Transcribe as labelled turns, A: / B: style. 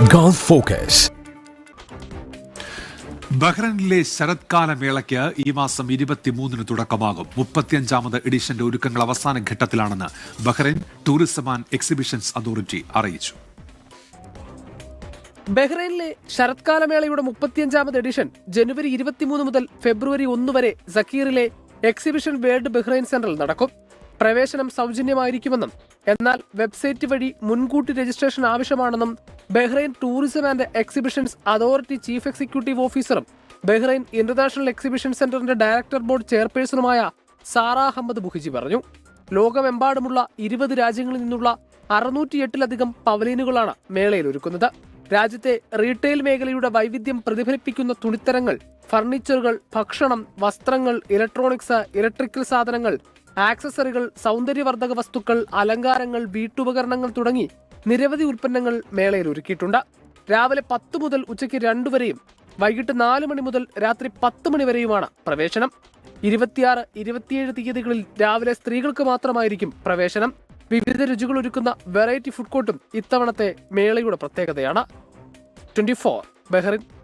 A: Gulf focus
B: ബഹ്റൈനിലെ ശരത്കാല മേളയ്ക്ക് ഈ മാസം ഇരുപത്തിമൂന്നിന് തുടക്കമാകും. മുപ്പത്തിയഞ്ചാമത് എഡിഷന്റെ ഒരുക്കങ്ങൾ അവസാന ഘട്ടത്തിലാണെന്ന് Bahrain tourism and exhibitions authority അറിയിച്ചു.
C: ബഹ്റൈനിലെ ശരത്കാല മേളയുടെ മുപ്പത്തിയഞ്ചാമത് എഡിഷൻ ജനുവരി ഇരുപത്തിമൂന്ന് മുതൽ ഫെബ്രുവരി ഒന്ന് വരെ സക്കീറിലെ എക്സിബിഷൻ വേൾഡ് ബഹ്റൈൻ സെന്ററിൽ നടക്കും. പ്രവേശനം സൗജന്യമായിരിക്കുമെന്നും എന്നാൽ വെബ്സൈറ്റ് വഴി മുൻകൂട്ടി രജിസ്ട്രേഷൻ ആവശ്യമാണെന്നും Bahrain tourism and exhibitions authority chief executive ഓഫീസറും ബഹ്റൈൻ ഇന്റർനാഷണൽ എക്സിബിഷൻ സെന്ററിന്റെ ഡയറക്ടർ ബോർഡ് ചെയർപേഴ്സണുമായ സാറ അഹമ്മദ് ബുഹിജി പറഞ്ഞു. ലോകമെമ്പാടുമുള്ള ഇരുപത് രാജ്യങ്ങളിൽ നിന്നുള്ള അറുന്നൂറ്റിയെട്ടിലധികം പവലീനുകളാണ് മേളയിൽ ഒരുക്കുന്നത് രാജ്യത്തെ റീറ്റെയിൽ മേഖലയുടെ വൈവിധ്യം പ്രതിഫലിപ്പിക്കുന്ന തുണിത്തരങ്ങൾ ഫർണിച്ചറുകൾ ഭക്ഷണം വസ്ത്രങ്ങൾ ഇലക്ട്രോണിക്സ് ഇലക്ട്രിക്കൽ സാധനങ്ങൾ ആക്സസറികൾ സൗന്ദര്യവർദ്ധക വസ്തുക്കൾ അലങ്കാരങ്ങൾ വീട്ടുപകരണങ്ങൾ തുടങ്ങി നിരവധി ഉൽപ്പന്നങ്ങൾ മേളയിൽ ഒരുക്കിയിട്ടുണ്ട്. രാവിലെ പത്ത് മുതൽ ഉച്ചയ്ക്ക് രണ്ടു വരെയും വൈകിട്ട് നാല് മണി മുതൽ രാത്രി പത്ത് മണി വരെയുമാണ് പ്രവേശനം. ഇരുപത്തിയാറ് ഇരുപത്തിയേഴ് തീയതികളിൽ രാവിലെ സ്ത്രീകൾക്ക് മാത്രമായിരിക്കും പ്രവേശനം. വിവിധ രുചികൾ ഒരുക്കുന്ന വെറൈറ്റി ഫുഡ് കോർട്ടും ഇത്തവണത്തെ മേളയുടെ പ്രത്യേകതയാണ്. Twenty four Bahrain.